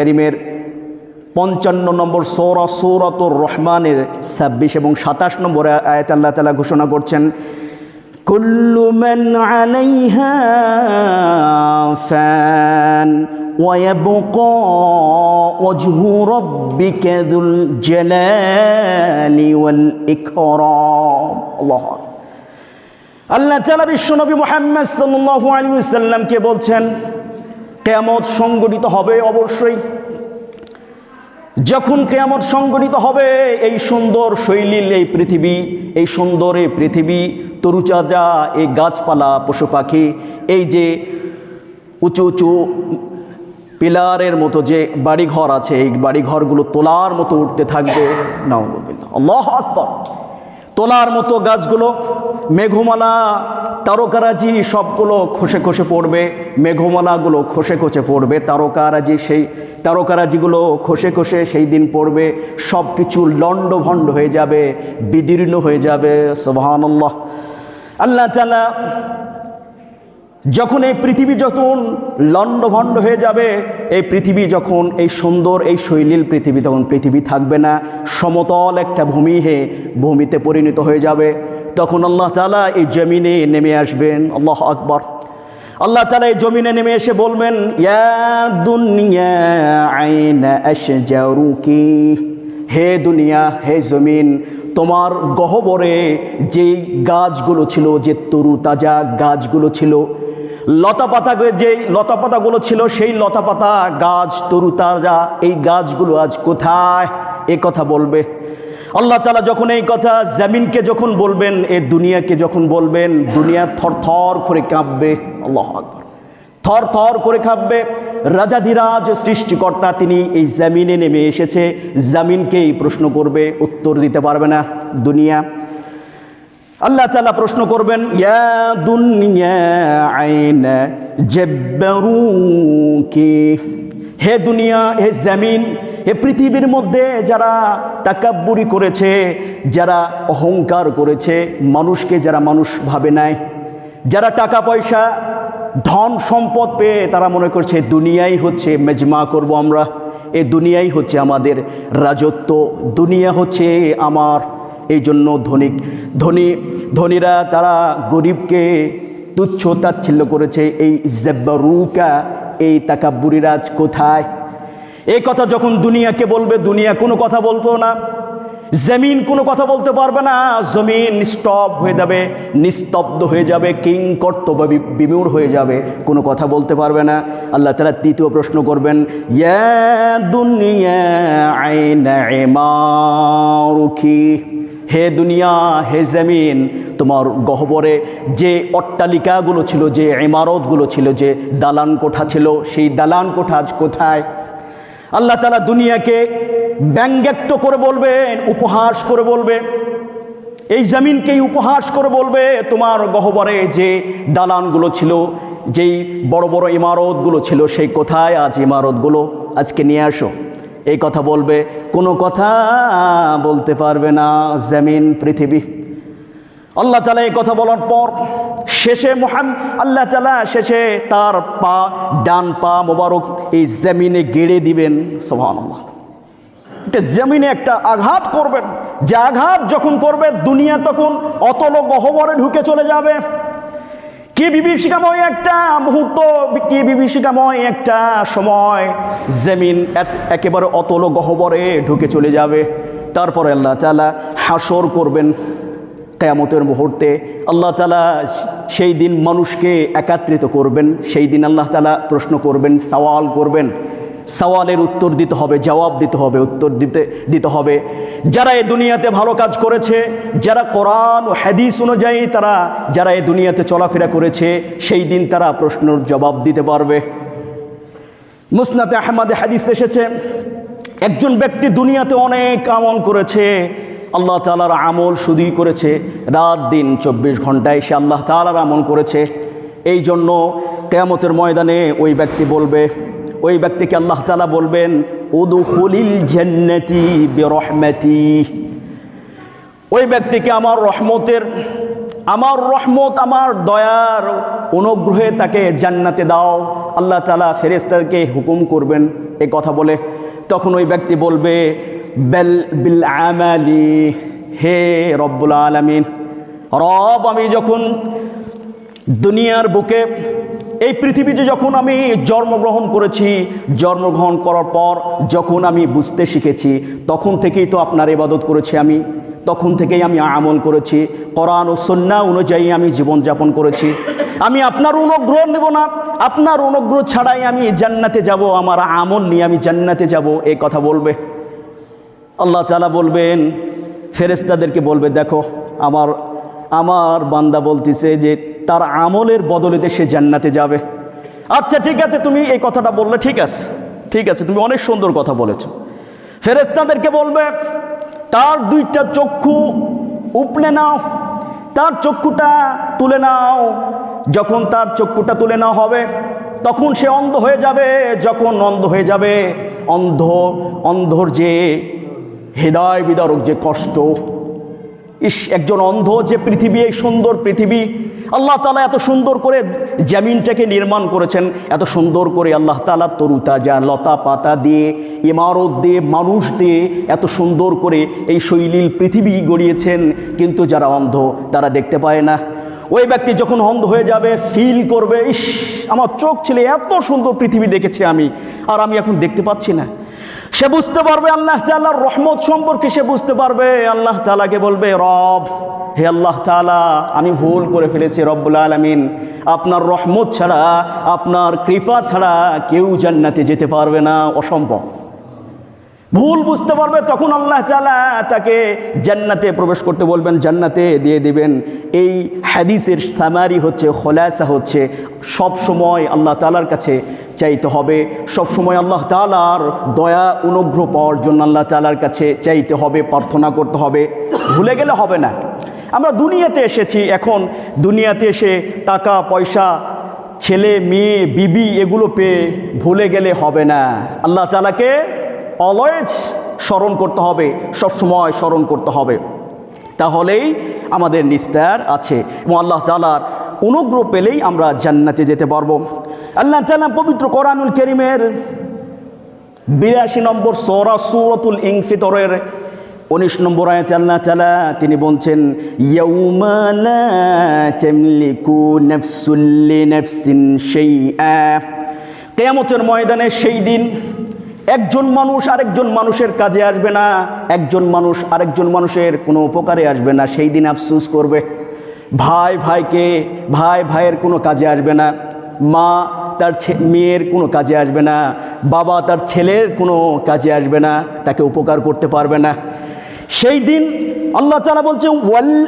করিমের পঞ্চান্ন নম্বর সৌরা সৌরাতুর রহমানের ছাব্বিশ এবং সাতাশ নম্বর আয়াত আল্লাহ তালা ঘোষণা করছেন কুল্লু মান আলাইহা ফ্যান ويبقى وجه ربك ذو الجلال والإكرام الله أكبر আল্লাহ তালা বিশ্বনবী মোহাম্মদ সাল্লাহ আলী সাল্লামকে বলছেন কেয়ামত সংগঠিত হবে অবশ্যই। যখন কেয়ামত সংগঠিত হবে, এই সুন্দর শৈলীল এই পৃথিবী, এই সুন্দর এই পৃথিবী তরুচাজা এই গাছপালা, পশু পাখি, এই যে উঁচু উঁচু পিলারের মতো যে বাড়িঘর আছে, এই বাড়িঘরগুলো তোলার মতো উঠতে থাকবে। নাউজুবিল্লাহ। আল্লাহ আকবর। তোলার মতো গাছগুলো, মেঘমালা তারকারাজি সবগুলো খসে খসে পড়বে, মেঘমালাগুলো খসে খসে পড়বে, তারকারাজি সেই, তারকারাজিগুলো খসে খসে সেই দিন পড়বে সব কিছু লণ্ডভণ্ড হয়ে যাবে, বিদীর্ণ হয়ে যাবে সোহান আল্লাহ আল্লাহ চালা যখন এই পৃথিবী যখন লণ্ডভণ্ড হয়ে যাবে, এই পৃথিবী যখন, এই সুন্দর, এই শৈলীল পৃথিবী তখন পৃথিবী থাকবে না, সমতল একটা ভূমি হে, ভূমিতে পরিণত হয়ে যাবে। তখন আল্লাহ তালা এই জমিনে নেমে আসবেন। আল্লাহ আকবর। আল্লাহ তালা এই জমিনে নেমে এসে বলবেন হে দুনিয়া, হে জমিন, তোমার গহবরে যে গাছগুলো ছিল, যে তরু তাজা গাছগুলো ছিল লতা পাতা যে লতা পাতাগুলো ছিল, সেই লতা পাতা গাছ, তরু তাজা এই গাছগুলো আজ কোথায়? এ কথা বলবে। আল্লাহ তালা যখন এই কথা জামিনকে যখন বলবেন, এ দুনিয়াকে যখন বলবেন, দুনিয়া থর থর করে কাঁপবে। আল্লাহ আকবর। থর থর করে কাঁপবে। রাজাধিরাজ সৃষ্টিকর্তা, তিনি এই জামিনে নেমে এসেছে। জামিনকেই প্রশ্ন করবে, উত্তর দিতে পারবে না দুনিয়া। আল্লাহ তালা প্রশ্ন করবেন জব্বারুকি। হে দুনিয়া, হে জামিন হে পৃথিবীর মধ্যে যারা তাকাব্বুরি করেছে, যারা অহংকার করেছে, মানুষকে যারা মানুষ ভাবে নাই, যারা টাকা পয়সা, ধন সম্পদ পেয়ে তারা মনে করছে দুনিয়াই হচ্ছে মেজমা করব আমরা, এ দুনিয়াই হচ্ছে আমাদের রাজত্ব, দুনিয়া হচ্ছে আমার। এই জন্য ধনিক ধনী, ধনীরা তারা গরিবকে তুচ্ছ তাচ্ছিল্য করেছে, এই জেব্বারুকা, এই তাকাব্বুরিরাজ কোথায়? এই কথা যখন দুনিয়াকে বলবে, দুনিয়া কোনো কথা বলব না। জমিন কোনো কথা বলতে পারবে না। জমিন স্টপ হয়ে যাবে, নিস্তব্ধ হয়ে যাবে, কিং কর্তব্য বিমূর হয়ে যাবে, কোনো কথা বলতে পারবে না। আল্লাহ তালা তৃতীয় প্রশ্ন করবেন দুনিয়া হে দুনিয়া, হে জমিন, তোমার গহবরে যে অট্টালিকাগুলো ছিল, যে ইমারতগুলো ছিল, যে দালান কোঠা ছিল, সেই দালান কোঠা আজ কোথায়? আল্লাহ তালা দুনিয়াকে ব্যঙ্গাক্ত করে বলবেন, উপহাস করে বলবে এই জমিনকেই উপহাস করে বলবে, তোমার গহবরে যে দালানগুলো ছিল, যেই বড় বড় ইমারতগুলো ছিল, সেই কোথায় আজ ইমারতগুলো? আজকে নিয়ে আসো। এই কথা বলবে, কোনো কথা বলতে পারবে না জমিন, পৃথিবী। আল্লাহ তালা এই কথা বলার পর শেষে মহান আল্লাহ তালা শেষে তার পা, ডান পা মোবারক এই জমিনে গেড়ে দিবেন সোহান এটা জমিনে একটা আঘাত করবেন। যে আঘাত যখন করবে, দুনিয়া তখন অতল গহবরে ঢুকে চলে যাবে। কি বিভীষিকাময় একটা মুহূর্ত, কি বিভীষিকাময় একটা সময়, জমিন একেবারে অতল গহবরে ঢুকে চলে যাবে। তারপরে আল্লাহ তালা হাসর করবেন। কেয়ামতের মুহূর্তে আল্লাহ তালা সেই দিন মানুষকে একাত্রিত করবেন। সেই দিন আল্লাহ তালা প্রশ্ন করবেন, সওয়াল করবেন। সওয়ালের উত্তর দিতে হবে, জবাব দিতে হবে, উত্তর দিতে দিতে হবে। যারা এই দুনিয়াতে ভালো কাজ করেছে, যারা কোরআন ও হাদিস অনুযায়ী তারা, যারা এই দুনিয়াতে চলাফেরা করেছে, সেই দিন তারা প্রশ্নের জবাব দিতে পারবে। মুসনাতে আহমদে হাদিস এসেছে, একজন ব্যক্তি দুনিয়াতে অনেক আমল করেছে আল্লাহ তালার আমল শুধুই করেছে, রাত, দিন, চব্বিশ ঘন্টায় সে আল্লাহ তালার আমল করেছে। এই জন্য কেয়ামতের ময়দানে ওই ব্যক্তি বলবে, ওই ব্যক্তিকে আল্লাহ তালা বলবেন উদু হলিল জন্নতি বেরহমতি। ওই ব্যক্তিকে আমার রহমতের, আমার রহমত, আমার দয়ার অনুগ্রহে তাকে জান্নাতে দাও। আল্লাহ তালা ফেরেস্তারকে হুকুম করবেন, এ কথা বলে তখন ওই ব্যক্তি বলবে, বেল বিল আমালি, হে রব্বুল আলমিন, রব, আমি যখন দুনিয়ার বুকে, এই পৃথিবীতে যখন আমি জন্মগ্রহণ করেছি, জন্মগ্রহণ করার পর যখন আমি বুঝতে শিখেছি, তখন থেকেই তো আপনার ইবাদত করেছি আমি, তখন থেকেই আমি আমল করেছি, কোরআন ও সন্না অনুযায়ী আমি জীবনযাপন করেছি। আমি আপনার অনুগ্রহ নেব না। আপনার অনুগ্রহ ছাড়াই আমি জান্নাতে যাব, আমার আমল নিয়ে আমি জান্নাতে যাব এই কথা বলবে। আল্লাহ তালা বলবেন ফেরেস্তাদেরকে বলবে, দেখো, আমার আমার বান্দা বলতেছে যে, তার আমলের বদলেতে সে জান্নাতে যাবে। আচ্ছা ঠিক আছে, তুমি এই কথাটা বললে, ঠিক আছে ঠিক আছে, তুমি অনেক সুন্দর কথা বলেছ। ফেরেস্তাদেরকে বলবে, তার দুইটা চক্ষু উপলে নাও, তার চক্ষুটা তুলে নাও যখন তার চক্ষুটা তুলে নেওয়া হবে, তখন সে অন্ধ হয়ে যাবে। যখন অন্ধ হয়ে যাবে, অন্ধ, অন্ধর যে হৃদয় বিদারক যে কষ্ট, ইস, একজন অন্ধ যে পৃথিবী, এই সুন্দর পৃথিবী আল্লাহ তালা এত সুন্দর করে জামিনটাকে নির্মাণ করেছেন, এত সুন্দর করে আল্লাহ তালা তরুতাজা লতা পাতা দিয়ে, ইমারত দিয়ে, মানুষ দিয়ে এত সুন্দর করে এই শৈলীল পৃথিবী গড়িয়েছেন, কিন্তু যারা অন্ধ তারা দেখতে পায় না। ওই ব্যক্তি যখন অন্ধ হয়ে যাবে ফিল করবে, ইস, আমার চোখ ছিল, এত সুন্দর পৃথিবী দেখেছি আমি, আর আমি এখন দেখতে পাচ্ছি না। সে বুঝতে পারবে আল্লাহ তালার রহমত সম্পর্কে সে বুঝতে পারবে। আল্লাহ তালাকে বলবে, রব, হে আল্লাহ তালা আমি ভুল করে ফেলেছি রব্বুল আলমিন। আপনার রহমত ছাড়া, আপনার কৃপা ছাড়া কেউ জান্নাতে যেতে পারবে না। অসম্ভব। ভুল বুঝতে পারবে, তখন আল্লাহ তালা তাকে জান্নাতে প্রবেশ করতে বলবেন, জান্নাতে দিয়ে দিবেন। এই হাদিসের সামারি হচ্ছে, খোলাসা হচ্ছে, সব সময় আল্লাহ তালার কাছে চাইতে হবে, সব সময় আল্লাহ তালার দয়া, অনুগ্রহ পাওয়ার জন্য আল্লাহ তালার কাছে চাইতে হবে, প্রার্থনা করতে হবে। ভুলে গেলে হবে না। আমরা দুনিয়াতে এসেছি, এখন দুনিয়াতে এসে টাকা, পয়সা, ছেলে, মেয়ে, বিবি, এগুলো পেয়ে ভুলে গেলে হবে না। আল্লাহ তালাকে অলওয়েজ স্মরণ করতে হবে সব সময় স্মরণ করতে হবে। তাহলেই আমাদের নিস্তার আছে। এবং আল্লাহ তালার অনুগ্রহ পেলেই আমরা জান্নাতে যেতে পারব। আল্লাহ তালা পবিত্র কোরআনুল করিমের বিরাশি নম্বর সরা সুরতুল ইংফিতরের উনিশ নম্বর আয়াতে আল্লাহ তালা তিনি বলছেন, ইয়াউমা লা তামলিকু নাফসুল লিনাফসিন শাইআ। কিয়ামতের ময়দানে সেই দিন একজন মানুষ আরেকজন মানুষের কাজে আসবে না, একজন মানুষ আরেকজন মানুষের কোনো উপকারে আসবে না, সেই দিন আফসুস করবে। ভাই, ভাইকে, ভাই, ভাইয়ের কোনো কাজে আসবে না, মা তার মেয়ের কোনো কাজে আসবে না, বাবা তার ছেলের কোনো কাজে আসবে না, তাকে উপকার করতে পারবে না। সেই দিন আল্লাহ তালা বলছে, ওয়াল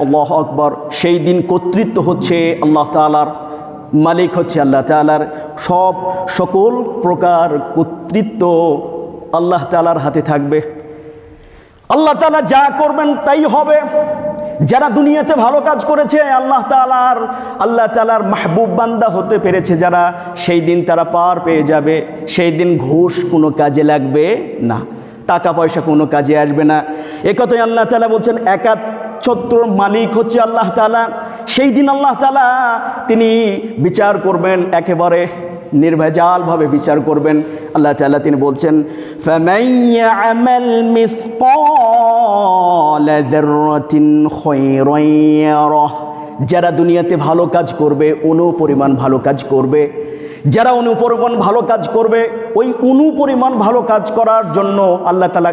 আল্লাহু আকবার। সেই দিন কর্তৃত্ব হচ্ছে আল্লাহ তাআলার মালিক হচ্ছে আল্লাহ তাআলার সব সকল প্রকার কর্তৃত্ব আল্লাহ তাআলার হাতে থাকবে। আল্লাহ তাআলা যা করবেন তাই হবে। যারা দুনিয়াতে ভালো কাজ করেছে, আল্লাহ তাআলার আল্লাহ তাআলার মাহবুব বান্দা হতে পেরেছে যারা, সেই দিন তারা পার পেয়ে যাবে। সেই দিন ঘুষ কোনো কাজে লাগবে না। টাকা পয়সা কোনো কাজে আসবে না। একথাই আল্লাহ তালা বলছেন একাচ্ছত্র মালিক হচ্ছে আল্লাহ তাআলা। সেই দিন আল্লাহ তালা তিনি বিচার করবেন, একেবারে নির্ভেজালভাবে বিচার করবেন। আল্লাহ তালা তিনি বলছেন যারা দুনিয়াতে ভালো কাজ করবে অনু পরিমাণ ভালো কাজ করবে। যারা অনুপরিমাণ ভালো কাজ করবে, ওই অনুপরিমাণ ভালো কাজ করার জন্য আল্লাহ তালা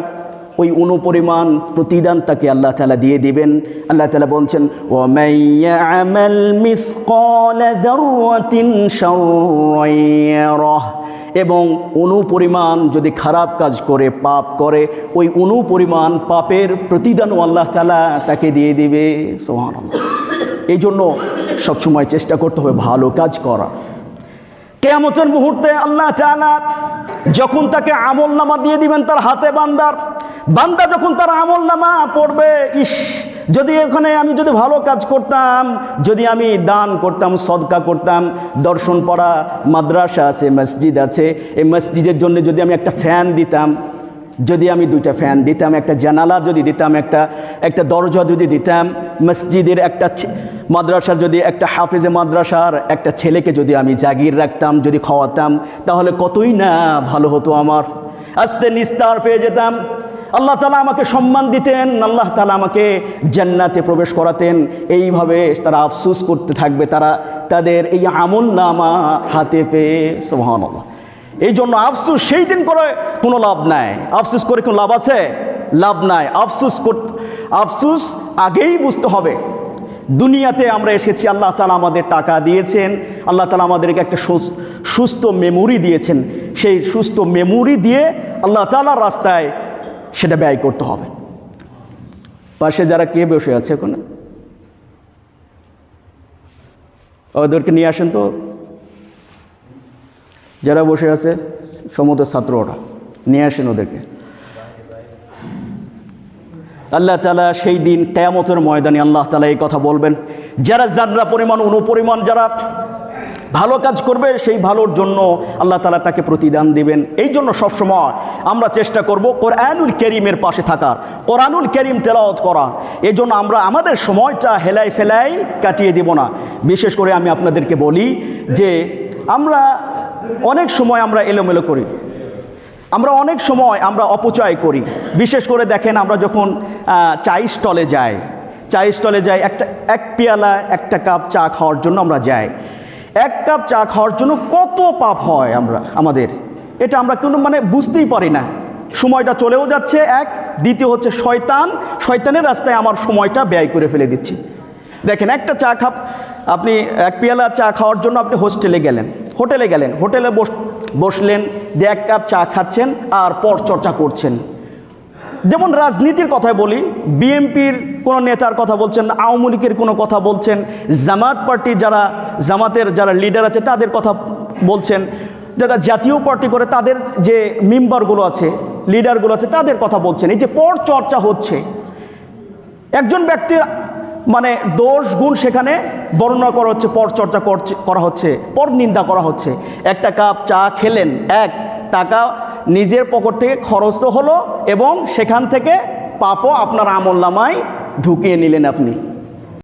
ওই অনুপরিমাণ প্রতিদান তাকে আল্লাহ তালা দিয়ে দিবেন। আল্লাহ তালা বলছেন ও এবং অনুপরিমাণ যদি খারাপ কাজ করে, পাপ করে, ওই অনুপরিমাণ পাপের প্রতিদানও আল্লাহ তালা তাকে দিয়ে দিবে। সুবহানাল্লাহ। এই জন্য সবসময় চেষ্টা করতে হবে ভালো কাজ করা। কেয়ামতের মুহূর্তে আল্লাহ তাআলা যখন তাকে আমল নামা দিয়ে দিবেন তার হাতে বান্দার বান্দা যখন তার আমল নামা পড়বে, ইস, যদি এখানে আমি যদি ভালো কাজ করতাম, যদি আমি দান করতাম, সদকা করতাম, দর্শন পড়া, মাদ্রাসা আছে, মসজিদ আছে, এই মসজিদের জন্য যদি আমি একটা ফ্যান দিতাম, যদি আমি দুইটা ফ্যান দিতাম, একটা জানালা যদি দিতাম, একটা একটা দরজা যদি দিতাম, মসজিদের একটা মাদ্রাসার যদি, একটা হাফেজে মাদ্রাসার একটা ছেলেকে যদি আমি জাগির রাখতাম, যদি খাওয়াতাম, তাহলে কতই না ভালো হতো আমার। আস্তে নিস্তার পেয়ে যেতাম। আল্লাহ তালা আমাকে সম্মান দিতেন, আল্লাহ তালা আমাকে জান্নাতে প্রবেশ করাতেন। এইভাবে তারা আফসুস করতে থাকবে, তারা তাদের এই আমল নামা হাতে পেয়ে সোহান এই জন্য আফসুস সেই দিন করে কোনো লাভ নাই। আফসুস করে কোনো লাভ আছে? লাভ নাই। আফসুস আফসুস আগেই বুঝতে হবে। দুনিয়াতে আমরা এসেছি, আল্লাহ তালা আমাদের টাকা দিয়েছেন, আল্লাহ তালা আমাদেরকে একটা সুস- সুস্থ মেমোরি দিয়েছেন। সেই সুস্থ মেমোরি দিয়ে আল্লাহ তালার রাস্তায় সেটা ব্যয় করতে হবে। পাশে যারা কে বসে আছে ওখানে ওদেরকে নিয়ে আসেন তো। যারা বসে আছে সমুদ্র ছাত্র ওরা নিয়ে আসেন ওদেরকে। আল্লাহ তালা সেই দিন কেয়ামতের ময়দানে আল্লাহ তালা এই কথা বলবেন। যারা জানরা পরিমাণ, অনুপরিমাণ, যারা ভালো কাজ করবে, সেই ভালোর জন্য আল্লাহ তালা তাকে প্রতিদান দিবেন। এই জন্য সবসময় আমরা চেষ্টা করব কোরআনুল করিমের পাশে থাকার, কোরআনুল করিম তেলাওয়াত করা। এই জন্য আমরা আমাদের সময়টা হেলাই ফেলাই কাটিয়ে দিব না। বিশেষ করে আমি আপনাদেরকে বলি যে আমরা অনেক সময় আমরা এলোমেলো করি। আমরা অনেক সময় আমরা অপচয় করি। বিশেষ করে দেখেন আমরা যখন চাই স্টলে যাই, চাই স্টলে যাই একটা, এক পেয়ালা একটা কাপ চা খাওয়ার জন্য আমরা যাই। এক কাপ চা খাওয়ার জন্য কত পাপ হয় আমরা, আমাদের। এটা আমরা কোনো মানে বুঝতেই পারি না। সময়টা চলেও যাচ্ছে, এক। দ্বিতীয় হচ্ছে শয়তান। শয়তানের রাস্তায় আমার সময়টা ব্যয় করে ফেলে দিচ্ছি। দেখেন, একটা চা খাপ, আপনি এক পেয়ালা চা খাওয়ার জন্য আপনি হোস্টেলে গেলেন। হোটেলে গেলেন। হোটেলে বস, বসলেন যে এক কাপ চা খাচ্ছেন আর পর চর্চা করছেন। যেমন রাজনীতির কথায় বলি, বিএনপির কোনো নেতার কথা বলছেন, আওয়ামী লীগের কোনো কথা বলছেন, জামাত পার্টির যারা, জামাতের যারা লিডার আছে তাদের কথা বলছেন, যারা জাতীয় পার্টি করে তাদের যে মেম্বারগুলো আছে লিডারগুলো আছে তাদের কথা বলছেন। এই যে পর চর্চা হচ্ছে, একজন ব্যক্তির মানে দোষ গুণ সেখানে বর্ণনা করা হচ্ছে, পর চর্চা করছে- করা হচ্ছে, পর নিন্দা করা হচ্ছে। একটা কাপ চা খেলেন, এক, টাকা নিজের পকেট থেকে খরচ হলো এবং সেখান থেকে পাপও আপনার আমল নামায় ঢুকিয়ে নিলেন আপনি।